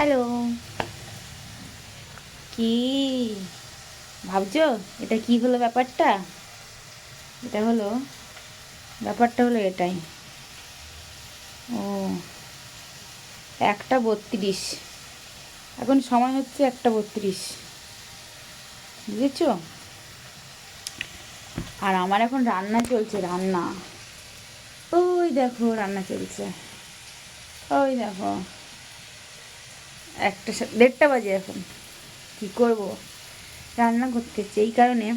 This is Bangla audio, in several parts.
হ্যালো। কি? ভাবছ? এটা কি হলো ব্যাপারটা? এটা হলো? ব্যাপারটা হলো এটাই। ও, একটা বত্রিশ। এখন সময় হচ্ছে একটা বত্রিশ। বুঝেছ? আর আমার এখন রান্না চলছে, রান্না। ওই দেখো, রান্না চলছে। ওই দেখো। একটা দেড়টা বাজে এখন। কি করব? রান্না করতে হচ্ছে। এই কারণে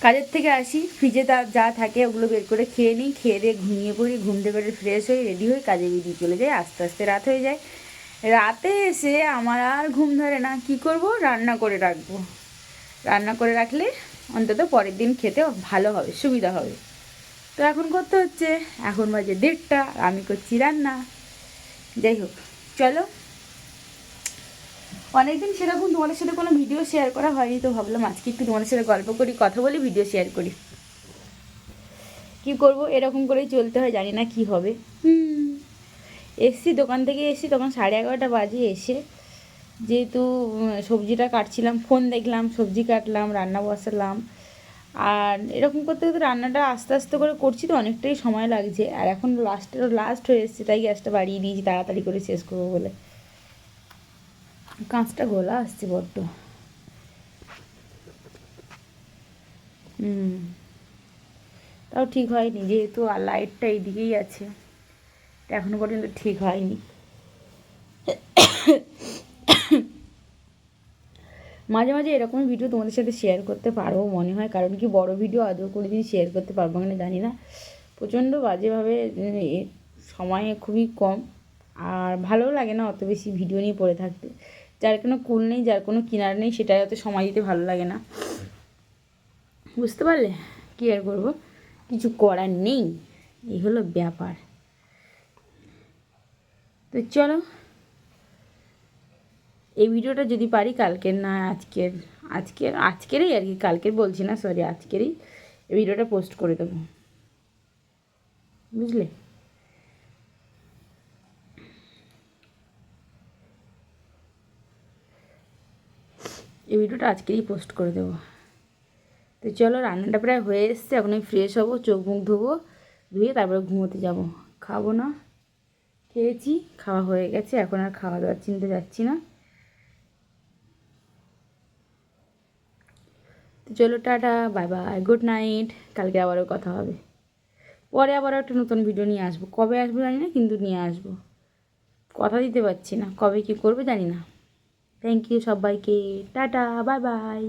কাজের থেকে আসি। ফ্রিজে তা যা থাকে ওগুলো বের করে খেয়ে নিই। খেয়ে দিয়ে ঘুমিয়ে পড়ি। ঘুম থেকে ফ্রেশ হয়ে রেডি হয়ে কাজে বেরিয়ে চলে যাই। আস্তে আস্তে রাত হয়ে যায়। রাতে এসে আমার আর ঘুম ধরে না। কি করব? রান্না করে রাখব। রান্না করে রাখলে অন্তত পরের দিন খেতে ভালো হবে, সুবিধা হবে। তো এখন করতে হচ্ছে। এখন বাজে দেড়টা। আমি করছি রান্না। যাই হোক। চলো। অনেকদিন সেরকম তোমাদের সাথে কোনো ভিডিও শেয়ার করা হয়নি তো ভাবলাম আজকে একটু তোমাদের সাথে গল্প করি কথা বলি ভিডিও শেয়ার করি। কি করব এরকম করেই চলতে হয় জানি না কি হবে। হুম। এসছি দোকান থেকে এসছি তখন সাড়ে এগারোটা বাজে এসে যেহেতু সবজিটা কাটছিলাম ফোন দেখলাম সবজি কাটলাম রান্না বসালাম। আর এরকম করতে করতে রান্নাটা আস্তে আস্তে করে করছি তো অনেকটাই সময় লাগছে। আর এখন লাস্টেরও লাস্ট হয়ে এসছে, তাই গ্যাসটা বাড়িয়ে দিয়েছি, তাড়াতাড়ি করে শেষ করব বলে। কাঁচটা গোলা আসছে বড্ড। হুম, তাও ঠিক হয়নি, যেহেতু আর লাইটটা এইদিকেই আছে। এটা এখনও পর্যন্ত ঠিক হয়নি। মাঝে মাঝে এরকম ভিডিও তোমাদের সাথে শেয়ার করতে পারব মনে হয়, কারণ কি বড় ভিডিও আদৌ করে দিন শেয়ার করতে পারব কিনা জানি না। প্রচণ্ড বাজেভাবে সময় খুবই কম। আর ভালোও লাগে না অত বেশি ভিডিও নিয়ে পড়ে থাকতে। যার কোনো কুল নেই, যার কোনো কিনার নেই, সেটাই অত সময় দিতে ভালো লাগে না। বুঝতে পারলে কী আর করব? কিছু করার নেই। এই হলো ব্যাপার। তো চলো এই ভিডিওটা যদি পারি কালকের না, আজকের আজকের, আজকেরই আর কি, কালকের বলছি না সরি আজকেরই এই ভিডিওটা পোস্ট করে দেবো। বুঝলে? এই ভিডিওটা আজকেরই পোস্ট করে দেবো। তো চলো, রান্নাটা প্রায় হয়ে এসছে, এখন আমি ফ্রেশ হব, চোখ মুখ ধোবো, ধুয়ে তারপরে ঘুমোতে যাব। খাব না, খেয়েছি, খাওয়া হয়ে গেছে, এখন আর খাওয়া দাওয়ার চিনতে যাচ্ছি না। তো চলো, tata bye bye good night কালকে আবারও কথা হবে। পরে আবারও একটা নতুন ভিডিও নিয়ে আসব। কবে আসব জানি না, কিন্তু নিয়ে আসব। কথা দিতে পারছি না, কবে কি করবে জানি না। থ্যাংক ইউ সবাইকে, টাটা বাই বাই